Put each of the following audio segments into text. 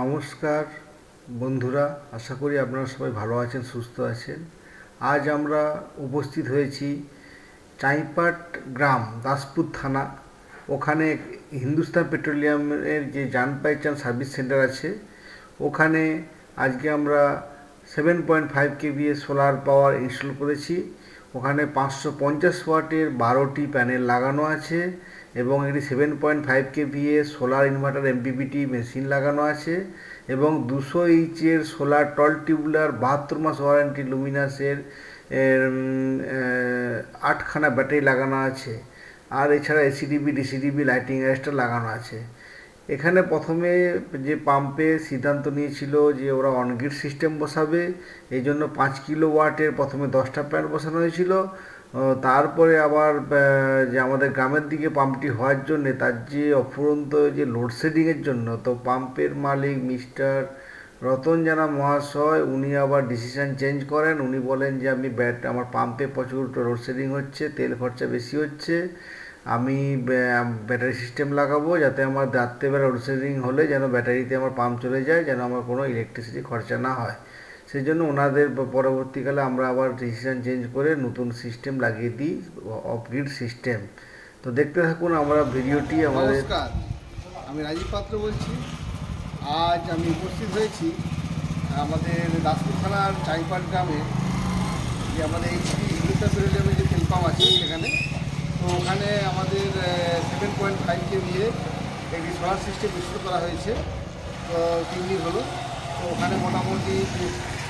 নমস্কার বন্ধুরা, আশা করি আপনারা সবাই ভালো আছেন, সুস্থ আছেন। আজ আমরা উপস্থিত হয়েছি চাইপাট গ্রাম, দাসপুর থানা। ওখানে হিন্দুস্তান পেট্রোলিয়ামের যে যান পাইচান সার্ভিস সেন্টার আছে, ওখানে আজকে আমরা seven point five KVA solar power install করেছি। ওখানে পাঁচশো পঞ্চাশ ওয়াটের বারোটি প্যানেল লাগানো আছে। এবং একটি seven point five KVA solar inverter MPPT machine লাগানো আছে এবং দুশো ইঞ্চের সোলার টল টিউবলার বাহাত্তর মাস ওয়ারেন্টি লুমিনাসের আটখানা ব্যাটারি লাগানো আছে। আর এছাড়া এসিডিবি ডিসিডিবি লাইটিং অ্যারেস্টার লাগানো আছে। এখানে প্রথমে যে পাম্পে সিদ্ধান্ত নিয়েছিল যে ওরা অনগ্রিড সিস্টেম বসাবে এই জন্য পাঁচ কিলো ওয়াটের প্রথমে দশটা প্যান্ট বসানো হয়েছিল। তারপরে আবার যে আমাদের গ্রামের দিকে পাম্পটি হওয়ার জন্যে তার যে অফুরন্ত যে লোডশেডিংয়ের জন্য, তো পাম্পের মালিক মিস্টার রতন জানা মহাশয়, উনি আবার ডিসিশন চেঞ্জ করেন। উনি বলেন যে, আমি ব্যাট, আমার পাম্পে প্রচুর লোডশেডিং হচ্ছে, তেল খরচা বেশি হচ্ছে, আমি ব্যাটারি সিস্টেম লাগাবো যাতে আমার রাত্রেবেলা লোডশেডিং হলে যেন ব্যাটারিতে আমার পাম্প চলে যায়, যেন আমার কোনো ইলেকট্রিসিটি খরচা না হয়। সেই জন্য ওনাদের পরবর্তীকালে আমরা আবার ডিসিশন চেঞ্জ করে নতুন সিস্টেম লাগিয়ে দিই অফগ্রিড সিস্টেম তো দেখতে থাকুন আমরা ভিডিওটি আমাদের আমি রাজীব পাত্র বলছি। আজ আমি উপস্থিত হয়েছি আমাদের দাসপুর থানার চাইপাট গ্রামে, যে আমাদের এইচপি যে তেল পাম্প আছে সেখানে। তো ওখানে আমাদের সেভেন পয়েন্ট ফাইভ কে দিয়ে একটি সোলার সিস্টেম ইনস্টল করা হয়েছে। তো তিন দিন হলো। তো ওখানে মোটামুটি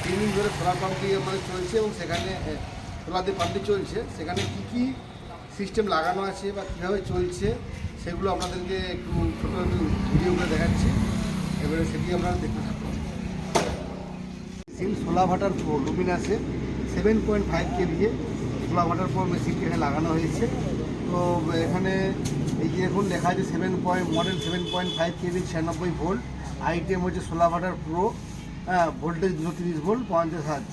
তিন দিন ধরে সোলার পাম্পটি আমাদের চলছে এবং সেখানে সোলার দিয়ে পাম্পটি চলছে। সেখানে কী কী সিস্টেম লাগানো আছে বা কীভাবে চলছে, সেগুলো আপনাদেরকে একটু ছোটো একটু ভিডিও করে দেখাচ্ছি। এবারে সেটি আপনারা দেখতে থাকুন সিল ভাটার প্রো লুমিনাসে সেভেন পয়েন্ট ফাইভ কে দিয়ে সোলা ভাটার প্রো মেশিনটি এখানে লাগানো হয়েছে। তো, এখানে এই যে এখন লেখা আছে seven point model seven point five KB ছিয়ানব্বই ভোল্ট আইটেম হচ্ছে সোলা ভাটার প্রো হ্যাঁ ভোল্টেজ দুশো তিরিশ ভোল্ট, পঞ্চাশ হাজ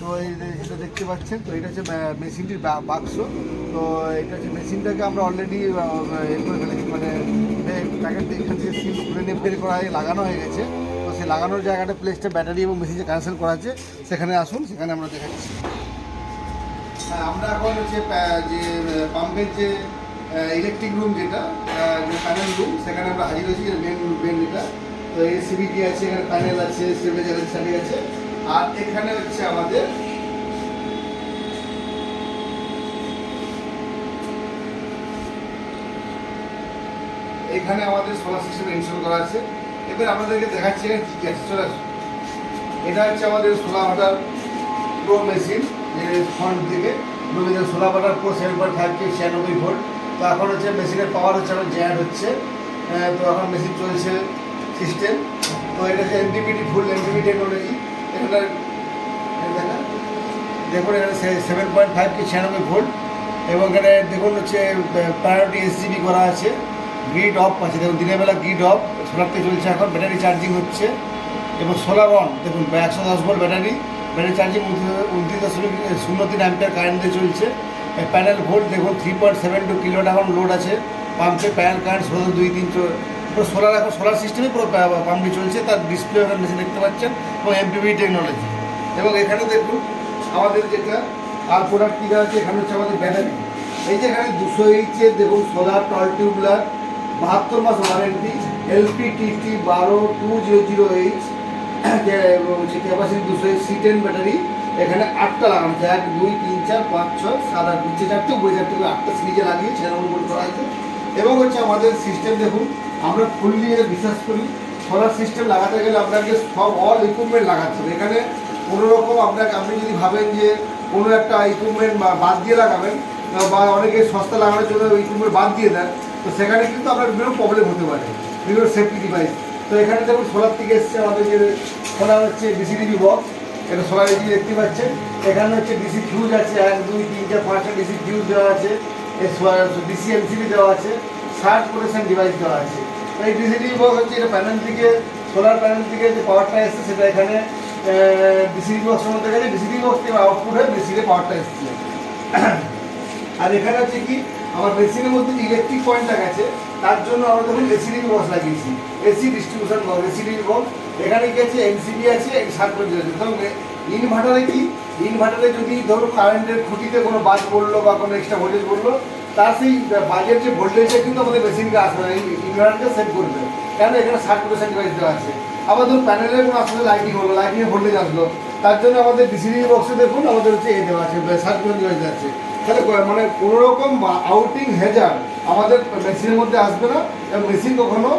তো এই এটা দেখতে পাচ্ছেন, তো এটা হচ্ছে মেশিনটির বাক্স। তো এটা হচ্ছে মেশিনটাকে আমরা অলরেডি এ করে ফেলেছি। মানে প্যাকেট এখান থেকে সিল খুলে নিয়ে বের করা হয়ে, লাগানো হয়ে গেছে। তো সেই লাগানোর জায়গাটা প্লেসটা ব্যাটারি এবং মেশিন যে কানেকশন করা আছে। সেখানে আসুন, সেখানে আমরা দেখাচ্ছি। হ্যাঁ আমরা এখন হচ্ছে যে পাম্পের যে ইলেকট্রিক রুম যেটা যে প্যানেল রুম সেখানে আমরা হাজির হয়েছি মেন মেন যেটা তো এই সিবিটি আছে, এখানে প্যানেল আছে স্টেবিলাইজার স্টাডি আছে আর এখানে হচ্ছে আমাদের এখানে আমাদের সোলার সিস্টেম ইনস্টল করা আছে। এবার আপনাদেরকে দেখাচ্ছি এখানে কী আছে। চলে এটা হচ্ছে আমাদের সোলা ভাটার প্রো মেশিন ফ্রন্ট থেকে নবীদের solar pro seven point five K ছিয়ানব্বই ভোল্ট তো এখন হচ্ছে মেশিনের পাওয়ার হচ্ছে, এখন জ্যাড হচ্ছে। তো এখন মেশিন চলছে সিস্টেম তো এটা হচ্ছে এমপিপিটি ফুল এমপিপি টেকনোলজি এখানে এই দেখেন, এখানে সেভেন পয়েন্ট ফাইভ কি ছিয়ানব্বই ভোল্ট এবং এখানে দেখুন হচ্ছে প্রায়োরিটি এসজিবি করা আছে। গ্রিড অফ আছে। দেখুন দিনের বেলা গ্রিড অফ সোলারতে চলছে এখন ব্যাটারি চার্জিং হচ্ছে। এবং সোলার অন দেখুন একশো দশ ভোল্ট ব্যাটারি ব্যাটারি চার্জিং উনত্রিশ দশমিক শূন্য তিন অ্যাম্পিয়ার কারেন্ট দিয়ে চলছে। প্যানেল ভোল্ট দেখুন three point seven two kilowatt এখন লোড আছে। পাম্পে প্যানেল কারেন্ট ষোলো দুই তিন পুরো সোলার এখন সোলার সিস্টেমে পুরো পাম্পটি চলছে, তার ডিসপ্লে ওখানে মেশিন দেখতে পাচ্ছেন, এবং এমপিভি টেকনোলজি এবং এখানে দেখুন, আমাদের যেটা, আর প্রোডাক্ট কী আছে, এখানে হচ্ছে আমাদের ব্যাটারি এই যে এখানে দুশো এইচের দেখুন সোলার টল টিউবলার বাহাত্তর মাস ওয়ারেন্টি এলপি টিটি বারো টু জিরো জিরো এইচ যে ক্যাপাসিটি দুশো এইচ সি টেন ব্যাটারি এখানে আটটা লাগানো আছে, এক, দুই, তিন, চার, পাঁচ ছয় সাত, আট, নিচে চারটে, উপরে চারটে আটটা সিরিজে লাগিয়ে ভোল্ট করা আছে। এবং হচ্ছে আমাদের সিস্টেম দেখুন আমরা ফুললি এটা বিশ্বাস করি সোলার সিস্টেম লাগাতে গেলে আপনাকে সব অল ইকুইপমেন্ট লাগাতে হবে। এখানে কোনো রকম আপনাকে, আপনি যদি ভাবেন যে কোনো একটা ইকুইপমেন্ট বাদ দিয়ে লাগাবেন বা অনেকে সস্তা লাগানোর জন্য ইকুইপমেন্ট বাদ দিয়ে দেন, তো সেখানে কিন্তু আপনার বিভিন্ন প্রবলেম হতে পারে, বিভিন্ন সেফটি ডিভাইস তো এখানে দেখুন সোলার থেকে এসছে আমাদের যে সোলার হচ্ছে ডিসিডিবি বক্স এটা সোলার এসি দেখতে পাচ্ছেন। এখানে হচ্ছে ডিসি ফিউজ আছে, এক, দুই, তিন, চার পাঁচটা ডিসি ফিউজ দেওয়া আছে ডিসি এমসিবি দেওয়া আছে ষাট প্রোটেকশন ডিভাইস দেওয়া আছে। এই ডিসিডিবি বক্স হচ্ছে, এটা প্যানেল থেকে সোলার প্যানেল থেকে যে পাওয়ারটা এসছে সেটা এখানে ডিসিডি বক্সের মধ্যে গেছে ডিসিডি বক্স থেকে আউটপুট হয়ে মেশিনে পাওয়ারটা এসছে। আর এখানে হচ্ছে কি, আমার মেশিনের মধ্যে যে ইলেকট্রিক পয়েন্টটা গেছে, তার জন্য আমরা দেখুন এসিডি বক্স লাগিয়েছি। AC distribution box ACD box এখানে কি আছে এনসিবি আছে সার্কুলেট আছে ধরুন ইনভার্টারে কি? ইনভার্টারে যদি ধরো কারেন্টের খুঁটিতে কোনো বাজ পড়ল বা কোনো এক্সট্রা ভোল্টেজ পড়ল তার সেই বাজেট যে ভোল্টেজটা কিন্তু আমাদের মেশিনকে আসবে না ইনভার্টারকে সেট করবে। কেন? এখানে সার্কুলেশন ডিভাইস দেওয়া আছে। আবার ধরুন প্যানেলের কোনো আসলে লাইটিং হলো লাইটিংয়ে ভোল্টেজ আসলো তার জন্য আমাদের ডিসিডি বক্সে দেখুন, আমাদের হচ্ছে এ দেওয়া আছে ষাট পার্সেন্ট ডিভাইস আছে। তাহলে মানে কোনো রকম আউটিং হেজার আমাদের মেশিনের মধ্যে আসবে না এবং মেশিন কখনো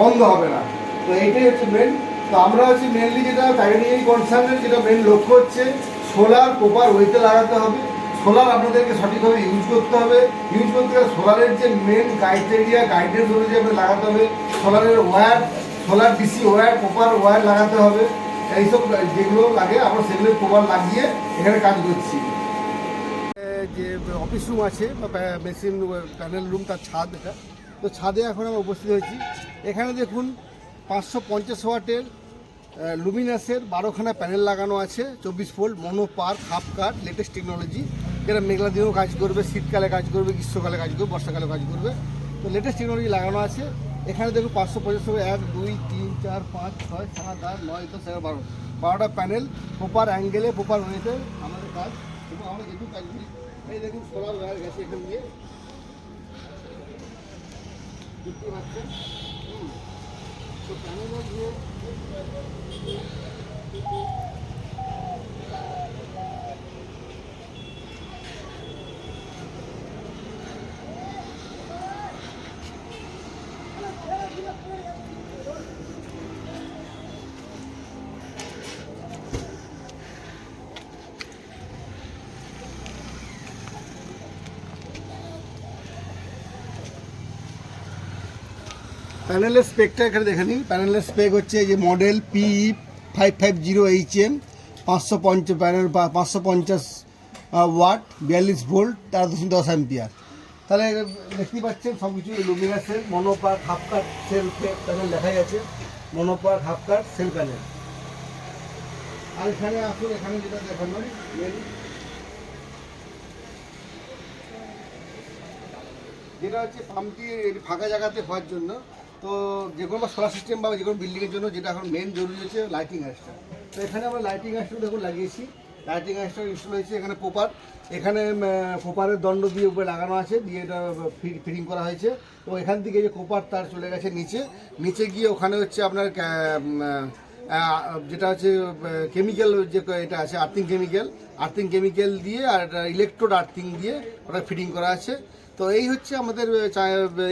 বন্ধ হবে না। তো এইটাই হচ্ছে মেন তো আমরা হচ্ছে মেনলি যেটা টাইগারিং কনসার্নের যেটা মেন লক্ষ্য হচ্ছে সোলার প্রপার ওয়েতে লাগাতে হবে। সোলার আপনাদেরকে সঠিকভাবে ইউজ করতে হবে। ইউজ করতে গেলে সোলারের যে মেন ক্রাইটেরিয়া গাইডেন্স অনুযায়ী লাগাতে হবে। সোলারের wire solar DC wire proper wire লাগাতে হবে। এইসব যেগুলো লাগে, আমরা সেগুলো প্রপার লাগিয়ে এখানে কাজ করছি। যে অফিস রুম আছে, বা মেশিন প্যানেল রুম তার ছাদ এটা। তো ছাদে এখন আমরা উপস্থিত হয়েছি। এখানে দেখুন, পাঁচশো পঞ্চাশ ওয়াটের লুমিনাসের বারোখানা প্যানেল লাগানো আছে, চব্বিশ volt mono PERC half cut latest technology যেটা মেঘলা দিনেও কাজ করবে, শীতকালে কাজ করবে, গ্রীষ্মকালে কাজ করবে, বর্ষাকালে কাজ করবে। তো লেটেস্ট টেকনোলজি লাগানো আছে। এখানে দেখুন পাঁচশো ওয়াট এক, দুই, তিন, চার, পাঁচ, ছয়, সাত, আট, নয়, দশ, এগারো, বারো। বারোটা প্যানেল প্রপার অ্যাঙ্গেলে প্রপার ওয়েতে আমাদের কাজ। এবং আমরা যেটুকু কাজ করি, এই দেখুন সোলার ওয়্যার গেছে এখান দিয়ে। পাচ্ছেন? হুম। তো প্যানেলের যে প্যানেলের স্পেকটা এখানে দেখে নিন। প্যানেলের স্পেক হচ্ছে যে model P five five zero H M পাঁচশো পঞ্চাশ প্যানেল পাঁচশো পঞ্চাশ ওয়াট বিয়াল্লিশ ভোল্ট তেরো দশমিক দশ অ্যাম্পিয়ার তাহলে দেখতেই পাচ্ছেন সব কিছু লুমিনাসের mono PERC half cut cell panel দেখা যাচ্ছে mono PERC half cut cell panel আর এখানে আসুন, এখানে যেটা দেখানো যেটা হচ্ছে পাম্পটি ফাঁকা জায়গাতে হওয়ার জন্য তো যে কোনো সোলার সিস্টেম বা যে কোনো বিল্ডিংয়ের জন্য যেটা এখন মেন জরুরি হচ্ছে লাইটিং অ্যাসটা তো এখানে আমরা লাইটিং অ্যাসটা দেখুন লাগিয়েছি। লাইটিং অ্যাসটা ইনস্টল হয়েছে এখানে পোপার এখানে কোপারের দণ্ড দিয়ে উপরে লাগানো আছে, দিয়ে এটা ফিটিং করা হয়েছে। তো এখান থেকে যে কোপার তার চলে গেছে নিচে। নিচে গিয়ে ওখানে হচ্ছে আপনার যেটা হচ্ছে কেমিক্যাল যে এটা আছে আর্থিং কেমিক্যাল আর্থিং কেমিক্যাল দিয়ে আর ইলেকট্রোড আর্থিং দিয়ে ওটা ফিটিং করা আছে। তো এই হচ্ছে আমাদের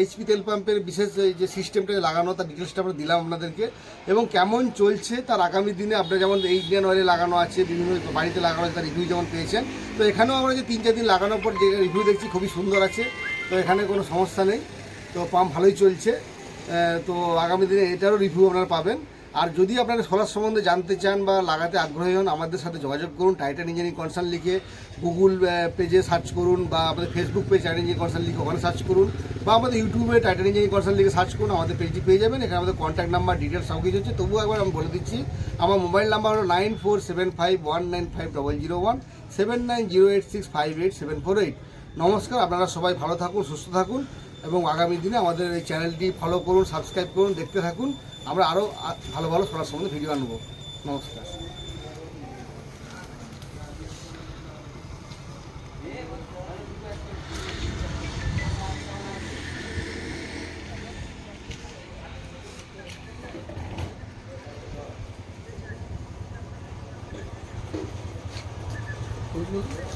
এইচপি তেল পাম্পের বিশেষ যে সিস্টেমটা লাগানো, তার ডিটেলসটা আমরা দিলাম আপনাদেরকে। এবং কেমন চলছে তার আগামী দিনে আপনার যেমন এই ইন্ডিয়ান অয়েলে লাগানো আছে, বিভিন্ন বাড়িতে লাগানো আছে, তার রিভিউ যেমন পেয়েছেন। তো এখানেও আমরা যে তিন, চার দিন লাগানোর পর যে রিভিউ দেখছি, খুবই সুন্দর আছে। তো এখানে কোনো সমস্যা নেই। তো পাম্প ভালোই চলছে। তো আগামী দিনে এটারও রিভিউ আপনারা পাবেন। আর যদি আপনারা সোলার সম্বন্ধে জানতে চান বা লাগাতে আগ্রহী হন, আমাদের সাথে যোগাযোগ করুন টাইটান ইঞ্জিনিয়ারিং কনসার্ন লিখে গুগল পেজে সার্চ করুন বা আমাদের Facebook page Titan engineering concern লিখে ওখানে সার্চ করুন বা আমাদের ইউটিউবে টাইটান ইঞ্জিনিয়ারিং কনসার্ন লিখে সার্চ করুন, আমাদের পেজটি পেয়ে যাবেন। এখানে আমাদের কন্ট্যাক্ট নাম্বার ডিটেলস সব কিছু হচ্ছে। তবুও একবার আমি বলে দিচ্ছি, আমার মোবাইল নাম্বার হলো nine four seven five one nine five double zero one seven nine zero eight six five eight seven four eight নমস্কার, আপনারা সবাই ভালো থাকুন, সুস্থ থাকুন। এবং আগামী দিনে আমাদের এই চ্যানেলটি ফলো করুন সাবস্ক্রাইব করুন, দেখতে থাকুন। আমরা আরও ভালো ভালো সোলার সম্বন্ধে ভিডিও আনব। নমস্কার। বুঝলি